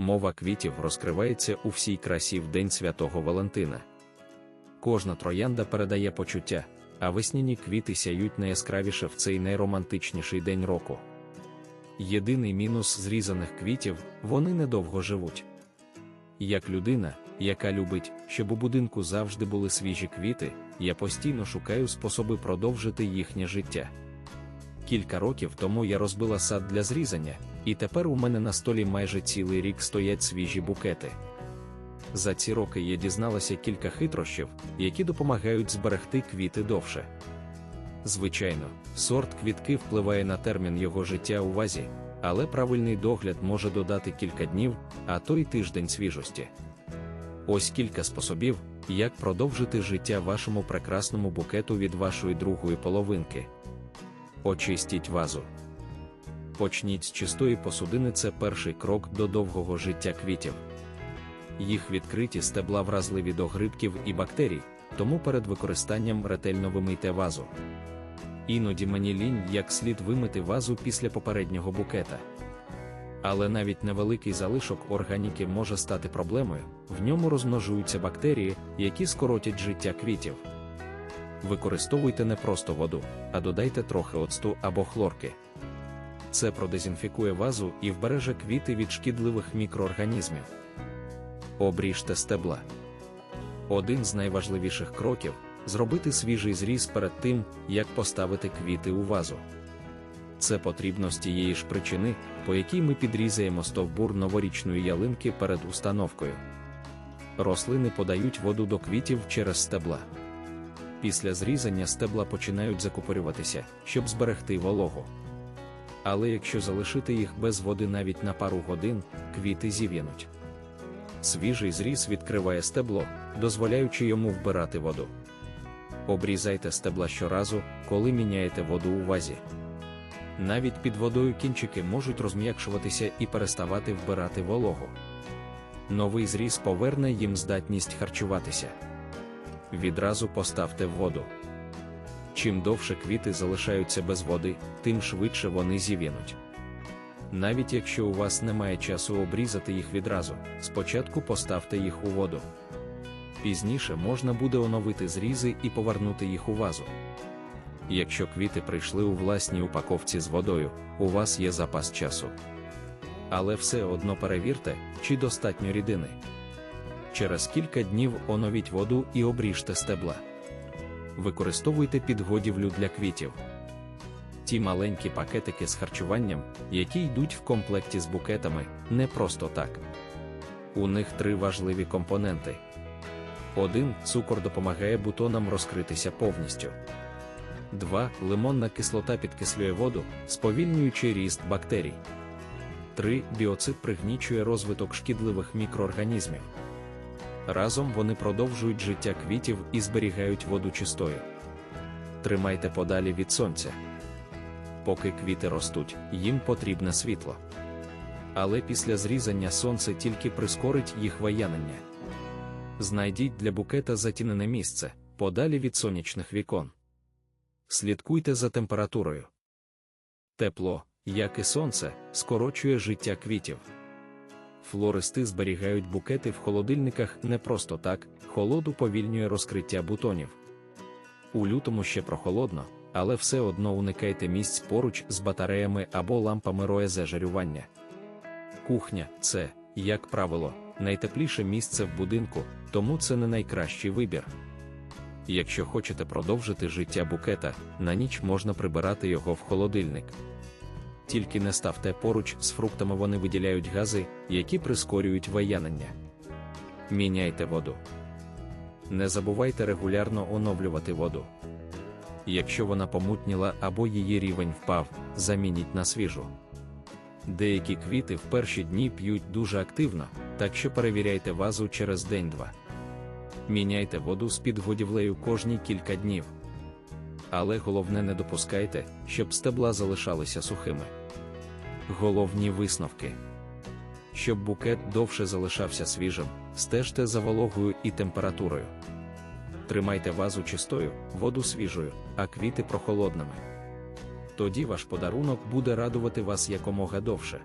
Мова квітів розкривається у всій красі в День Святого Валентина. Кожна троянда передає почуття, а весняні квіти сяють найяскравіше в цей найромантичніший день року. Єдиний мінус зрізаних квітів вони недовго живуть. Як людина, яка любить, щоб у будинку завжди були свіжі квіти, я постійно шукаю способи продовжити їхнє життя. Кілька років тому я розбила сад для зрізання, і тепер у мене на столі майже цілий рік стоять свіжі букети. За ці роки я дізналася кілька хитрощів, які допомагають зберегти квіти довше. Звичайно, сорт квітки впливає на термін його життя у вазі, але правильний догляд може додати кілька днів, а то й тиждень свіжості. Ось кілька способів, як продовжити життя вашому прекрасному букету від вашої другої половинки. Очистіть вазу. Почніть з чистої посудини це перший крок до довгого життя квітів. Їх відкриті стебла вразливі до грибків і бактерій, тому перед використанням ретельно вимийте вазу. Іноді мені лінь як слід вимити вазу після попереднього букета. Але навіть невеликий залишок органіки може стати проблемою, в ньому розмножуються бактерії, які скоротять життя квітів. Використовуйте не просто воду, а додайте трохи оцту або хлорки. Це продезінфікує вазу і вбереже квіти від шкідливих мікроорганізмів. Обріжте стебла. Один з найважливіших кроків зробити свіжий зріз перед тим, як поставити квіти у вазу. Це потрібно з тієї ж причини, по якій ми підрізаємо стовбур новорічної ялинки перед установкою. Рослини подають воду до квітів через стебла. Після зрізання стебла починають закупорюватися, щоб зберегти вологу. Але якщо залишити їх без води навіть на пару годин, квіти зів'януть. Свіжий зріз відкриває стебло, дозволяючи йому вбирати воду. Обрізайте стебла щоразу, коли міняєте воду у вазі. Навіть під водою кінчики можуть розм'якшуватися і переставати вбирати вологу. Новий зріз поверне їм здатність харчуватися. Відразу поставте в воду. Чим довше квіти залишаються без води, тим швидше вони зів'януть. Навіть якщо у вас немає часу обрізати їх відразу, спочатку поставте їх у воду. Пізніше можна буде оновити зрізи і повернути їх у вазу. Якщо квіти прийшли у власній упаковці з водою, у вас є запас часу. Але все одно перевірте, чи достатньо рідини. Через кілька днів оновіть воду і обріжте стебла. Використовуйте підгодівлю для квітів. Ті маленькі пакетики з харчуванням, які йдуть в комплекті з букетами, не просто так. У них три важливі компоненти. Один цукор допомагає бутонам розкритися повністю. 2. Лимонна кислота підкислює воду, сповільнюючи ріст бактерій. 3. Біоцид пригнічує розвиток шкідливих мікроорганізмів. Разом вони продовжують життя квітів і зберігають воду чистою. Тримайте подалі від сонця. Поки квіти ростуть, їм потрібне світло. Але після зрізання сонце тільки прискорить їх ваянення. Знайдіть для букета затінене місце, подалі від сонячних вікон. Слідкуйте за температурою. Тепло, як і сонце, скорочує життя квітів. Флористи зберігають букети в холодильниках не просто так, холоду повільнює розкриття бутонів. У лютому ще прохолодно, але все одно уникайте місць поруч з батареями або лампами роезе жарювання. Кухня це, як правило, найтепліше місце в будинку, тому це не найкращий вибір. Якщо хочете продовжити життя букета, на ніч можна прибирати його в холодильник. Тільки не ставте поруч з фруктами, вони виділяють гази, які прискорюють ваянення. Міняйте воду. Не забувайте регулярно оновлювати воду. Якщо вона помутніла або її рівень впав, замініть на свіжу. Деякі квіти в перші дні п'ють дуже активно, так що перевіряйте вазу через день-два. Міняйте воду з підгодівлею кожні кілька днів. Але головне не допускайте, щоб стебла залишалися сухими. Головні висновки. Щоб букет довше залишався свіжим, стежте за вологою і температурою. Тримайте вазу чистою, воду свіжою, а квіти прохолодними. Тоді ваш подарунок буде радувати вас якомога довше.